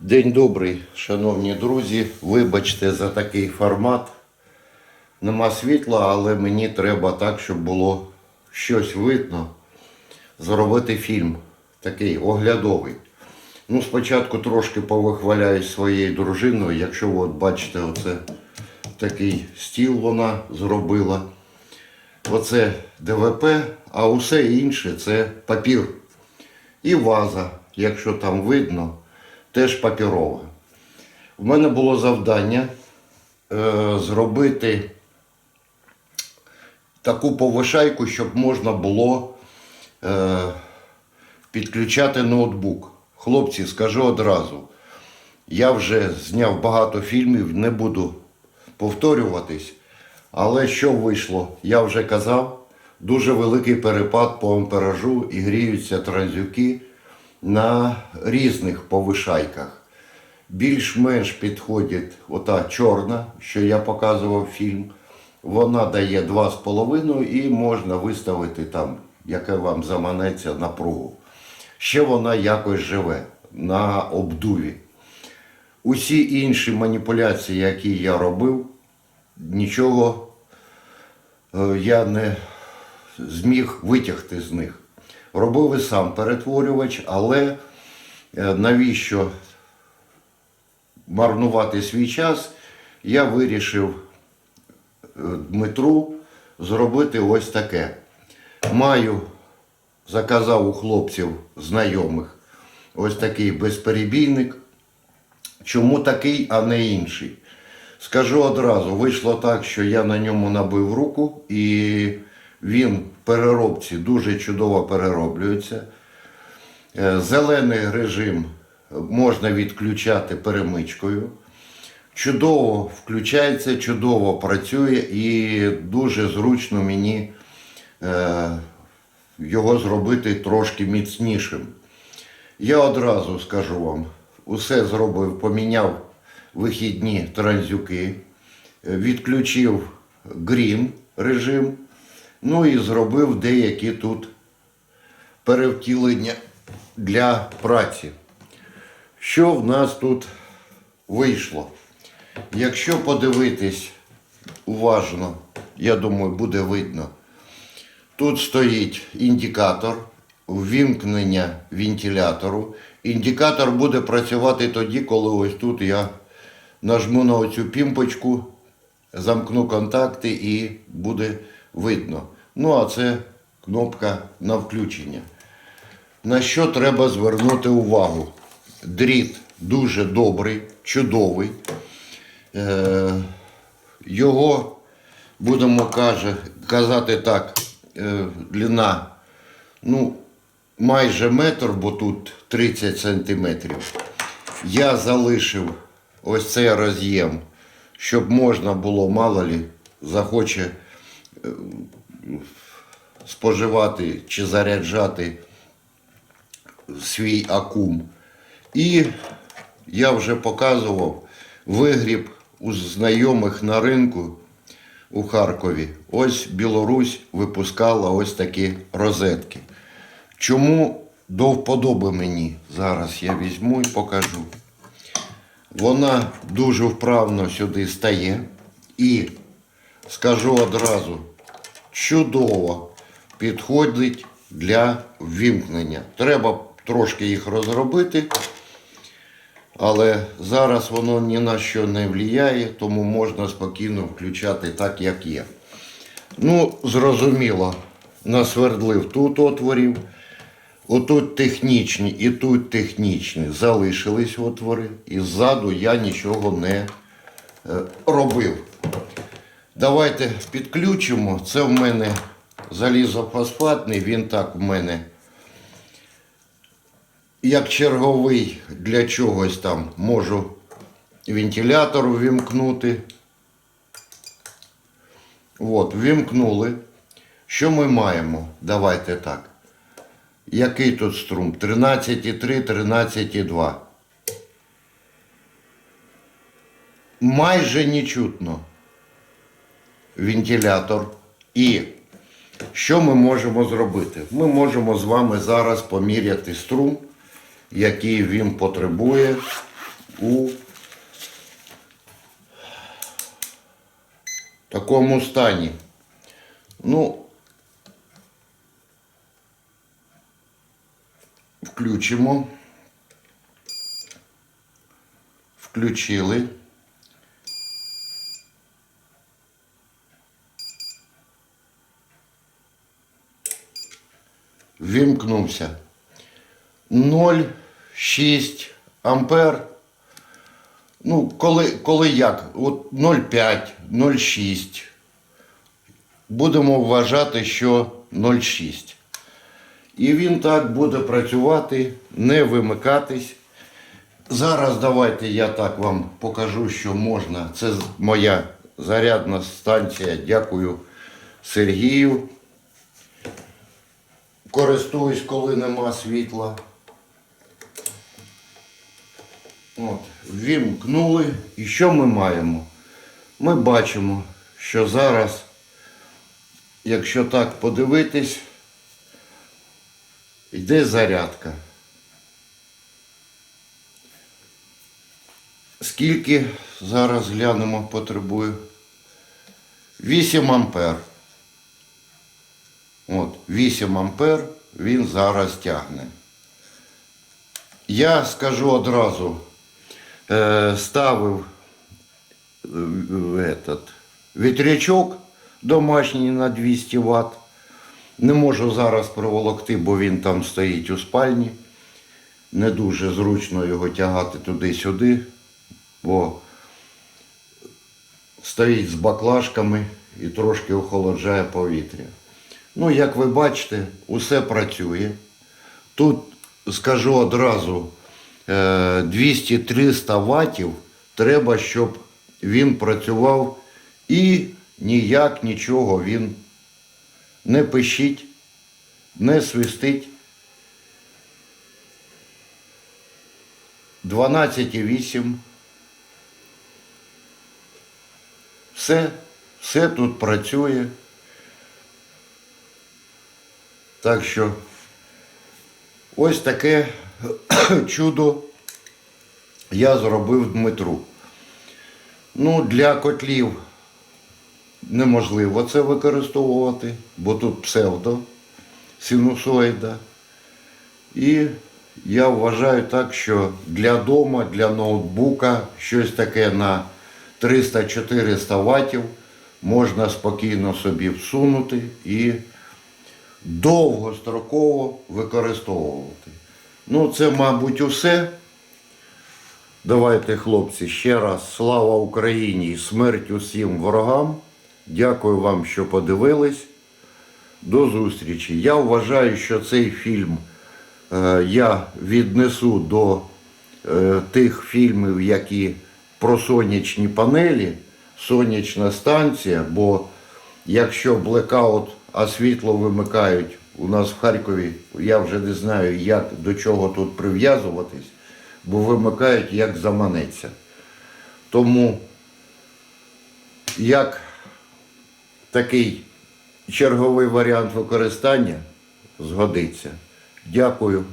День добрий, шановні друзі. Вибачте за такий формат. Нема світла, але мені треба так, щоб було щось видно. Зробити фільм такий оглядовий. Ну, спочатку трошки повихваляюсь своєю дружиною. Якщо ви от бачите, оце такий стіл вона зробила. Оце ДВП, а усе інше це папір. І ваза, якщо там видно, теж папірова. У мене було завдання е, зробити таку повишайку, щоб можна було е, підключати ноутбук. Хлопці, скажу одразу, я вже зняв багато фільмів, не буду повторюватись. Але що вийшло? Я вже казав, дуже великий перепад по амперажу і гріються транзюки на різних повишайках. Більш-менш підходить ота чорна, що я показував фільм. Вона дає 2,5 і можна виставити там, яке вам заманеться напругу. Ще вона якось живе на обдуві. Усі інші маніпуляції, які я робив, нічого е, я не зміг витягти з них. Робив і сам перетворювач, але е, навіщо марнувати свій час, я вирішив е, Дмитру зробити ось таке. Маю, заказав у хлопців знайомих ось такий безперебійник. Чому такий, а не інший? Скажу одразу, вийшло так, що я на ньому набив руку, і він в переробці дуже чудово перероблюється. Е, Зелений режим можна відключати перемичкою. Чудово включається, чудово працює і дуже зручно мені е, його зробити трошки міцнішим. Я одразу скажу вам, усе зробив, поміняв вихідні транзюки, е, відключив грін режим, ну і зробив деякі тут перевтілення для праці. Що в нас тут вийшло? Якщо подивитись уважно, я думаю, буде видно. Тут стоїть індикатор ввімкнення вентилятору. Індикатор буде працювати тоді, коли ось тут я нажму на оцю пімпочку, замкну контакти і буде видно. Ну, а це кнопка на включення. На що треба звернути увагу? Дріт дуже добрий, чудовий. Е, його, будемо каже, казати так, е, длина, ну, майже метр, бо тут 30 сантиметрів. Я залишив ось цей роз'єм, щоб можна було, мало лі, захоче споживати чи заряджати свій акум. І я вже показував вигріб у знайомих на ринку у Харкові. Ось Білорусь випускала ось такі розетки. Чому до вподоби мені? Зараз я візьму і покажу. Вона дуже вправно сюди стає і скажу одразу, чудово підходить для ввімкнення. Треба трошки їх розробити, але зараз воно ні на що не впливає, тому можна спокійно включати так, як є. Ну, зрозуміло, насвердлив тут отворів. Отут технічні і тут технічні залишились отвори, і ззаду я нічого не е, робив. Давайте підключимо. Це в мене залізофосфатний, він так в мене як черговий для чогось там можу вентилятор ввімкнути. От, ввімкнули. Що ми маємо? Давайте так. Який тут струм? 13,3, 13,2. Майже не чутно вентилятор. І що ми можемо зробити? Ми можемо з вами зараз поміряти струм, який він потребує у такому стані. Ну, включимо. Включили. Вімкнувся. 0,6 ампер. Ну, коли, коли як? От 0,5, 0,6. Будемо вважати, що 0,6. І він так буде працювати, не вимикатись. Зараз давайте я так вам покажу, що можна. Це моя зарядна станція. Дякую Сергію. Користуюсь, коли нема світла. От, вімкнули. І що ми маємо? Ми бачимо, що зараз, якщо так подивитись, йде зарядка. Скільки зараз глянемо потребує? 8 ампер. От, 8 ампер він зараз тягне. Я скажу одразу, е, ставив е, этот, вітрячок домашній на 200 Вт. Не можу зараз проволокти, бо він там стоїть у спальні. Не дуже зручно його тягати туди-сюди, бо стоїть з баклажками і трошки охолоджає повітря. Ну, як ви бачите, усе працює. Тут скажу одразу, е, 200-300 ватів треба, щоб він працював і ніяк нічого він не пищить, не свистить. 12,8. Все, все тут працює. Так що ось таке чудо я зробив Дмитру. Ну, для котлів неможливо це використовувати, бо тут псевдо, синусоїда. І я вважаю так, що для дома, для ноутбука щось таке на 300-400 ватів можна спокійно собі всунути і довгостроково використовувати. Ну, це, мабуть, усе. Давайте, хлопці, ще раз слава Україні і смерть усім ворогам. Дякую вам, що подивились. До зустрічі. Я вважаю, що цей фільм е, я віднесу до е, тих фільмів, які про сонячні панелі, сонячна станція, бо якщо блекаут, а світло вимикають у нас в Харкові, я вже не знаю, як до чого тут прив'язуватись, бо вимикають як заманеться. Тому як такий черговий варіант використання згодиться. Дякую.